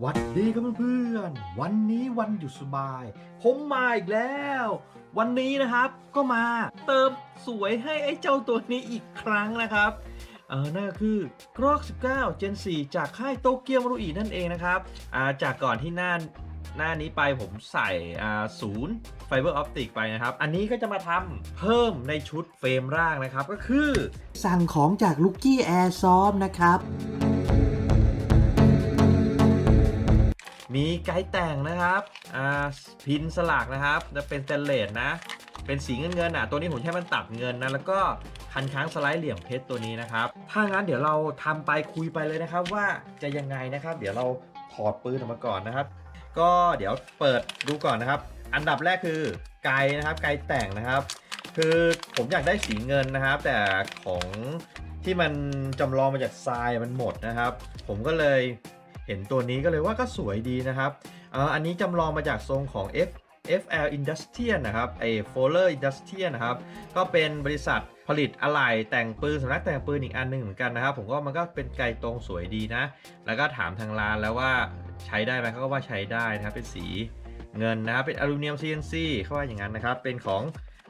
หวัดดีครับเพื่อนๆ วันนี้วันหยุดสบาย ผมมาอีกแล้ว วันนี้นะครับก็มาเติมสวยให้ไอ้เจ้าตัวนี้อีกครั้งนะครับ เออนั่นก็คือกรอก 19 Gen 4 จากค่ายโตเกียวมารุอีนั่นเองนะครับ อ่า จากก่อนที่หน้าหน้านี้ไปผมใส่อ่าศูนย์ไฟเบอร์ออปติกไปนะครับ อันนี้ก็จะมาทำเพิ่มในชุดเฟรมร่างนะครับ ก็คือ สั่งของจากลูกกี้แอร์ซอมนะครับ มีไกด์แต่งนะครับ อ่า พินสลักนะครับ จะเป็นสเตนเลสนะ เป็นสีเงินเงินๆอะ ตัวนี้ผมใช้มันตัดเงินนะ แล้วก็คันค้างสไลด์เหลี่ยมเพชรตัวนี้นะครับ ถ้างั้นเดี๋ยวเราทำไปคุยไปเลยนะครับ ว่าจะยังไงนะครับ เดี๋ยวเราถอดปืนออกมาก่อนนะครับ ก็เดี๋ยวเปิดดูก่อนนะครับ อันดับแรกคือไกด์นะครับไกด์แต่งนะครับ คือผมอยากได้สีเงินนะครับ แต่ของที่มันจำลองมาจากทรายมันหมดนะครับ ผมก็เลย เห็นตัวนี้ก็เลยว่าก็สวยดีนะครับอันนี้จำลองมาจากทรงของ F FL Industrial นะครับไอ้ Fowler Industrial นะครับ ก็เป็นบริษัทผลิตอะไหล่แต่งปืนสำนักแต่งปืนอีกอันหนึ่งเหมือนกันนะครับ ผมก็มันก็เป็นไกลตรงสวยดีนะ แล้วก็ถามทางร้านแล้วว่าใช้ได้ไหมเขาก็ว่าใช้ได้นะครับ เป็นสีเงินนะครับ เป็นอลูมิเนียม CNC เขาว่าอย่างนั้นนะครับ เป็นของ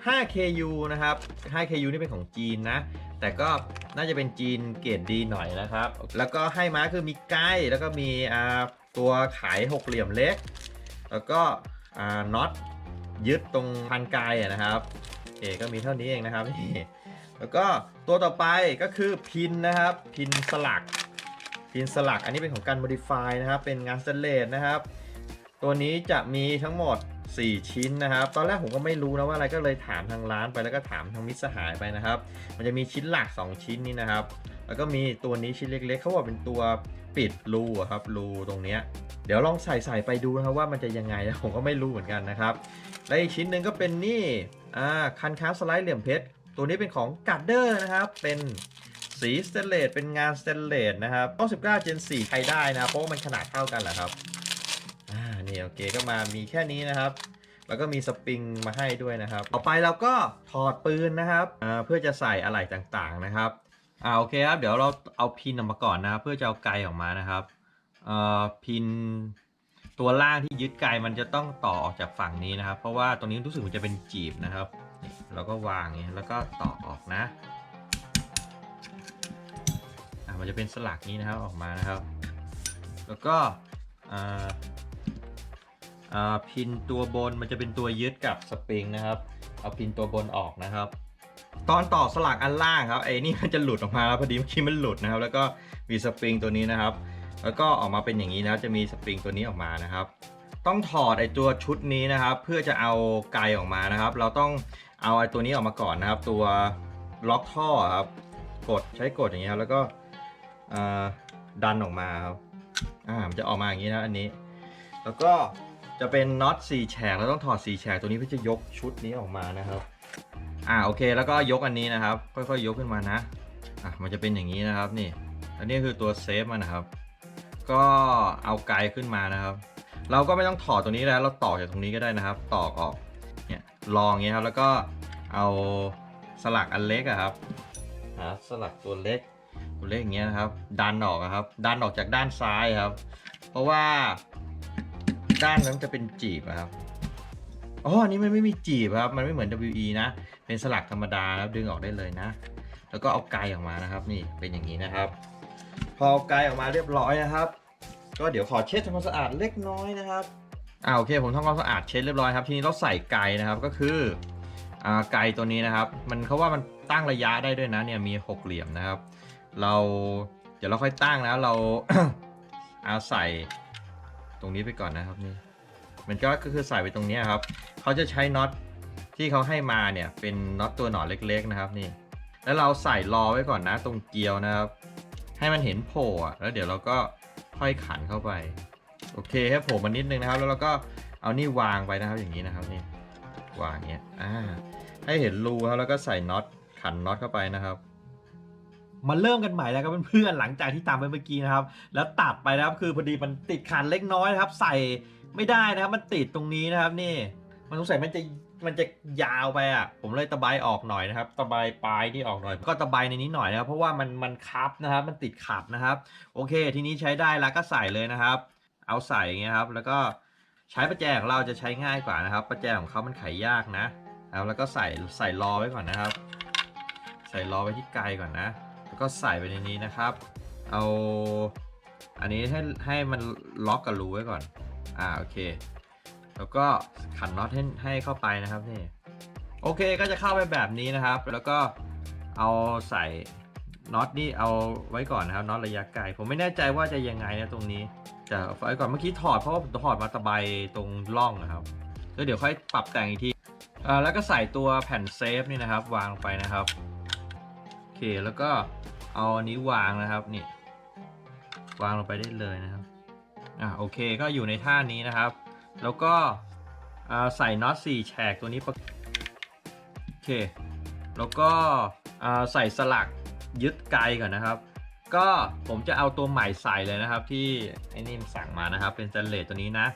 5KU นะครับ 5KU นี่เป็นของจีนนะ แต่ก็น่าจะเป็นจีนเกรดดีหน่อยนะครับ แล้วก็ให้มาคือมีไก้แล้วก็มีอ่าตัวขายหกเหลี่ยมเล็ก แล้วก็อ่าน็อตยึดตรงพันกายอะนะครับโอเคก็มีเท่านี้เองนะครับนี่แล้วก็ตัวต่อไปก็คือพินนะครับ พินสลัก พินสลักอันนี้เป็นของการ modify นะครับ เป็นงานสเตนเลสนะครับ ตัวนี้จะมีทั้งหมด 4 ชิ้นนะครับ ตอนแรกผมก็ไม่รู้นะว่าอะไรก็เลยถามทางร้านไปแล้วก็ถามทางมิตรสหายไปนะครับ มันจะมีชิ้นหลัก 2 ชิ้นนี้นะครับ แล้วก็มีตัวนี้ชิ้นเล็กๆเขาบอกเป็นตัวปิดรูอะครับรูตรงเนี้ยเดี๋ยวลองใส่ใส่ไปดูนะครับว่ามันจะยังไงนะผมก็ไม่รู้เหมือนกันนะครับ และอีกชิ้นหนึ่งก็เป็นนี่อ่าคันค้าสไลด์เหลี่ยมเพชรตัวนี้เป็นของกัดเดอร์นะครับ เป็นสีสเตนเลสเป็นงานสเตนเลสนะครับ99 Gen 4ใช้ได้นะเพราะว่ามันขนาดเท่ากันแหละครับอ่านี่โอเคก็มามีแค่นี้นะครับ แล้วก็มีสปริงมาให้ด้วยนะครับ ต่อไปเราก็ถอดปืนนะครับเพื่อจะใส่อะไหล่ต่างๆนะครับอ่าโอเคครับเดี๋ยวเราเอาพินออกมาก่อนนะ เพื่อจะเอาไกออกมานะครับเอ่อพินตัวล่างที่ยึดไกมันจะต้องต่อออกจากฝั่งนี้นะครับ เพราะว่าตรงนี้รู้สึกมันจะเป็นจีบนะครับนี่เราก็วางอย่างนี้แล้วก็ต่อออกนะอ่ามันจะเป็นสลักนี้นะครับออกมานะครับ แล้วก็อ่า พินตัวบนมันจะเป็นตัวยึดกับสปริงนะครับเอาพินตัวบนออกนะครับ ตอนต่อสลักอันล่างครับไอ้นี่มันจะหลุดออกมาแล้วพอดีเมื่อกี้มันหลุดนะครับ แล้วก็มีสปริงตัวนี้นะครับ แล้วก็ออกมาเป็นอย่างนี้นะจะมีสปริงตัวนี้ออกมานะครับ ต้องถอดไอ้ตัวชุดนี้นะครับ เพื่อจะเอาไกออกมานะครับ เราต้องเอาไอ้ตัวนี้ออกมาก่อนนะครับ ตัวล็อกท่อครับกดใช้กดอย่างนี้ครับแล้วก็ดันออกมาครับอ่ามันจะออกมาอย่างนี้นะอันนี้ แล้วก็ จะเป็นน็อต4แฉกแล้วต้องถอด4แฉกตัวนี้เพื่อจะยกชุดนี้ออกมานะครับ อ่าโอเค แล้วก็ยกอันนี้นะครับ ค่อยๆ ยกขึ้นมานะอะมันจะเป็นอย่างนี้นะครับนี่ อันนี้คือตัวเซฟมันนะครับ ก็เอาไกลขึ้นมานะครับ เราก็ไม่ต้องถอดตรงนี้แล้วเราต่อจากตรงนี้ก็ได้นะครับ ตอกออกเนี่ยลองอย่างเงี้ยครับแล้วก็เอาสลักอันเล็กอะครับหาสลักตัวเล็กตัวเล็กอย่างเงี้ยนะครับ ดันออกครับ ดันออกจากด้านซ้ายครับ เพราะว่า ด้านนั้นจะเป็นจีบครับอ๋ออันนี้มันไม่มีจีบครับ มันไม่เหมือน WE นะ เป็นสลักธรรมดาครับดึงออกได้เลยนะ แล้วก็เอาไกลออกมานะครับ นี่เป็นอย่างนี้นะครับ พอเอาไกลออกมาเรียบร้อยนะครับ ก็เดี๋ยวขอเช็ดทำความสะอาดเล็กน้อยนะครับอ่าโอเค ผมทำความสะอาดเช็ดเรียบร้อยครับ ทีนี้เราใส่ไกลนะครับก็คืออ่าไกลตัวนี้นะครับ มันเขาว่ามันตั้งระยะได้ด้วยนะ เนี่ยมีหกเหลี่ยมนะครับ เราเดี๋ยวเราค่อยตั้งนะเราเอาใส่ ตรงนี้ไปก่อนนะครับนี่มันก็คือใส่ไปตรงนี้ครับเขาจะใช้น็อตที่เขาให้มาเนี่ยเป็นน็อตตัวหนอนเล็กๆนะครับนี่ แล้วเราใส่รอไว้ก่อนนะตรงเกลียวนะครับ ให้มันเห็นโผล่แล้วเดี๋ยวเราก็ค่อยขันเข้าไป โอเคให้โผล่มานิดนึงนะครับ แล้วเราก็เอานี่วางไปนะครับอย่างนี้นะครับนี่วางอย่างเงี้ยอ่าให้เห็นรูครับแล้วก็ใส่น็อตขันน็อตเข้าไปนะครับ มาเริ่มกันใหม่แล้วครับเพื่อนๆหลังจากที่ตามไปเมื่อกี้นะครับ แล้วตัดไปนะครับคือพอดีมันติดขันเล็กน้อยนะครับ ใส่ไม่ได้นะครับ มันติดตรงนี้นะครับ นี่ มันสงสัยมันจะมันจะยาวไปอะ ผมเลยตะไบออกหน่อยนะครับ ตะไบปลายที่ออกหน่อย ก็ตะไบในนี้หน่อยนะครับ เพราะว่ามันมันคับนะครับ มันติดขัดนะครับ โอเค ทีนี้ใช้ได้แล้วก็ใส่เลยนะครับ เอาใส่อย่างเงี้ยครับ แล้วก็ใช้ประแจของเราจะใช้ง่ายกว่านะครับ ประแจของเขามันไขยากนะเอาแล้วก็ใส่ใส่รอไว้ก่อนนะครับ ใส่รอไว้ที่ไกลก่อนนะ แล้วก็ใส่ไปในนี้นะครับ เอาอันนี้ให้ให้มันล็อกกับรูไว้ก่อน อ่าโอเค แล้วก็ขันน็อตให้ให้เข้าไปนะครับนี่ โอเคก็จะเข้าไปแบบนี้นะครับ แล้วก็เอาใส่น็อตนี่เอาไว้ก่อนนะครับน็อตระยะไกล ผมไม่แน่ใจว่าจะยังไงนะตรงนี้จะเอาไว้ก่อนเมื่อกี้ถอดเพราะว่าถอดมาตะไบตรงร่องนะครับแล้วเดี๋ยวค่อยปรับแต่งอีกทีอ่าแล้วก็ใส่ตัวแผ่นเซฟนี่นะครับ วางลงไปนะครับ เคแล้วก็เอาอันนี้วางนะครับนี่วางลงไปได้เลยนะครับอ่าโอเคก็อยู่ในท่านี้นะครับ แล้วก็ใส่น็อต4แฉกตัวนี้โอเคแล้วก็ใส่สลักยึดไกลก่อนนะครับ ก็ผมจะเอาตัวใหม่ใส่เลยนะครับ ที่ไอ้นี่มสั่งมานะครับ เป็นสแตนเลสตัวนี้นะ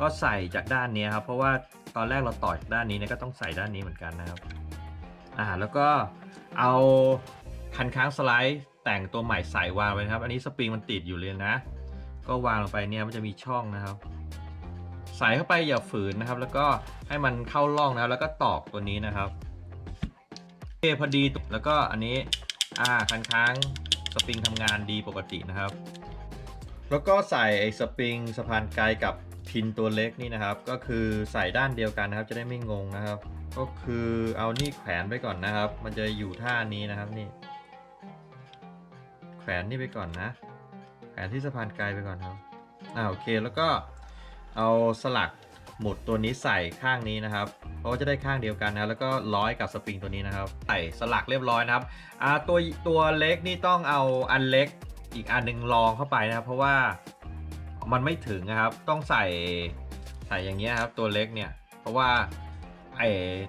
ก็ใส่จากด้านนี้ครับ เพราะว่าตอนแรกเราต่อจากด้านนี้เนี่ยก็ต้องใส่ด้านนี้เหมือนกันนะครับอ่าแล้วก็ เอาคันค้างสไลด์แต่งตัวใหม่ใส่วางไว้นะครับ อันนี้สปริงมันติดอยู่เลยนะ ก็วางลงไปเนี่ยมันจะมีช่องนะครับ ใส่เข้าไปอย่าฝืนนะครับ แล้วก็ให้มันเข้าร่องนะครับ แล้วก็ตอกตัวนี้นะครับโอเคพอดีแล้วก็อันนี้อ่าคันค้างสปริงทำงานดีปกตินะครับ แล้วก็ใส่ไอ้สปริงสะพานไกลกับพินตัวเล็กนี่นะครับ ก็คือใส่ด้านเดียวกันนะครับ จะได้ไม่งงนะครับ ก็คือเอานี่แขวนไปก่อนนะครับ มันจะอยู่ท่านี้นะครับนี่ แขวนนี่ไปก่อนนะ แขวนที่สะพานไกลไปก่อนครับอ่าโอเคแล้วก็เอาสลักหมุดตัวนี้ใส่ข้างนี้นะครับ เพราะว่าจะได้ข้างเดียวกันนะแล้วก็ร้อยกับสปริงตัวนี้นะครับใส่สลักเรียบร้อยนะครับอ่าตัวตัวเล็กนี่ต้องเอาอันเล็ก อีกอันหนึ่งรองเข้าไปนะครับ เพราะว่ามันไม่ถึงนะครับ ต้องใส่ใส่อย่างเงี้ยครับ ตัวเล็กเนี่ย เพราะว่าไอ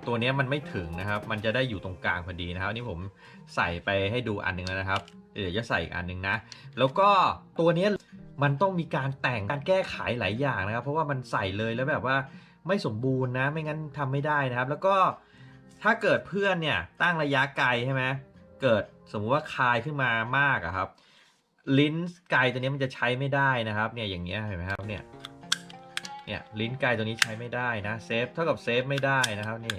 ตัวเนี้ยมันไม่ถึงนะครับ มันจะได้อยู่ตรงกลางพอดีนะครับ นี่ผมใส่ไปให้ดูอันหนึ่งแล้วนะครับ เดี๋ยวจะใส่อีกอันหนึ่งนะ แล้วก็ตัวเนี้ยมันต้องมีการแต่งการแก้ไขหลายอย่างนะครับ เพราะว่ามันใส่เลยแล้วแบบว่าไม่สมบูรณ์นะ ไม่งั้นทำไม่ได้นะครับ แล้วก็ถ้าเกิดเพื่อนเนี่ยตั้งระยะไกลใช่ไหมเกิดสมมุติว่าคายขึ้นมามากอะครับ ลิ้นไกตัวนี้มันจะใช้ไม่ได้นะครับ เนี่ยอย่างเงี้ยเห็นไหมครับเนี่ยเนี่ยลิ้นไกตัวนี้ใช้ไม่ได้นะเซฟเท่ากับเซฟไม่ได้นะครับนี่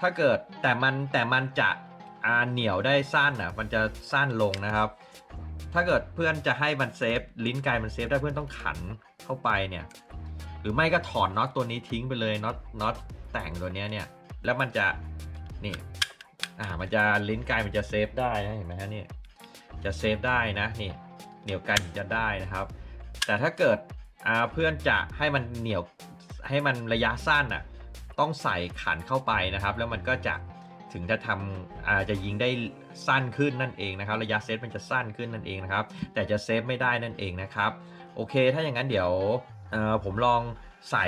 ถ้าเกิดแต่มันแต่มันจะอาเหนียวได้สั้นอะมันจะสั้นลงนะครับ ถ้าเกิดเพื่อนจะให้มันเซฟลิ้นไกมันเซฟได้เพื่อนต้องขันเข้าไปเนี่ยหรือไม่ก็ถอดน็อตตัวนี้ทิ้งไปเลยน็อตน็อตแต่งตัวเนี้ยเนี่ยแล้วมันจะนี่อ่ามันจะลิ้นไกมันจะเซฟได้นะเห็นไหมฮะนี่ จะเซฟได้นะนี่เหนียวไกลถึงจะได้นะครับ แต่ถ้าเกิดเพื่อนจะให้มันเหนียวให้มันระยะสั้นอะต้องใส่ขันเข้าไปนะครับ แล้วมันก็จะถึงจะทำอาจะยิงได้สั้นขึ้นนั่นเองนะครับ ระยะเซฟมันจะสั้นขึ้นนั่นเองนะครับ แต่จะเซฟไม่ได้นั่นเองนะครับ โอเค ถ้าอย่างนั้นเดี๋ยวผมลองใส่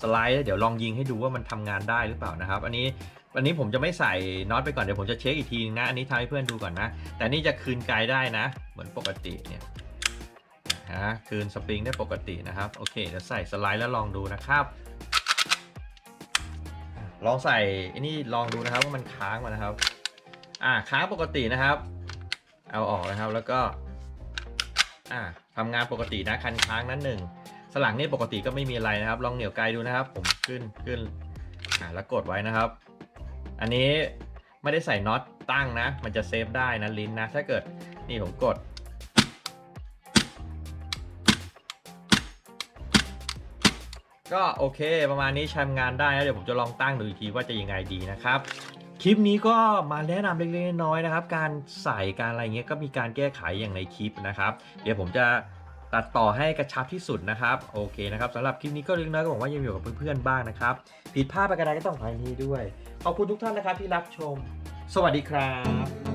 สไลด์ เดี๋ยวลองยิงให้ดูว่ามันทำงานได้หรือเปล่านะครับ อันนี้ อันนี้ผมจะไม่ใส่น็อตไปก่อนเดี๋ยวผมจะเช็คอีกทีนึงนะ อันนี้ทำให้เพื่อนดูก่อนนะ แต่นี่จะคืนไกลได้นะ เหมือนปกติเนี่ยฮะคืนสปริงได้ปกตินะครับ โอเคเดี๋ยวใส่สไลด์แล้วลองดูนะครับ ลองใส่อันนี้ลองดูนะครับว่ามันค้างมานะครับ อ่าค้างปกตินะครับ เอาออกนะครับแล้วก็อ่าทำงานปกตินะคันค้างนั้นหนึ่งสลักนี่ปกติก็ไม่มีอะไรนะครับ ลองเหนี่ยวไกลดูนะครับ ผมขึ้นขึ้นอ่าแล้วกดไว้นะครับ อันนี้ไม่ได้ใส่น็อตตั้งนะ มันจะเซฟได้นะลิ้นนะ ถ้าเกิดนี่ผมกด ก็โอเคประมาณนี้ใช้งานได้นะ เดี๋ยวผมจะลองตั้งดูอีกทีว่าจะยังไงดีนะครับคลิปนี้ก็มาแนะนำเล็กๆน้อยๆนะครับ การใส่การอะไรเงี้ยก็มีการแก้ไขอย่างในคลิปนะครับ เดี๋ยวผมจะ ตัดต่อให้กระชับที่สุดนะครับโอเคนะครับสำหรับคลิปนี้ก็เล็กน้อยก็บอกว่ายังอยู่กับเพื่อนๆบ้างนะครับผิดพลาดไปกระไดก็ต้องขออภัยด้วยขอบคุณทุกท่านนะครับที่รับชม สวัสดีครับ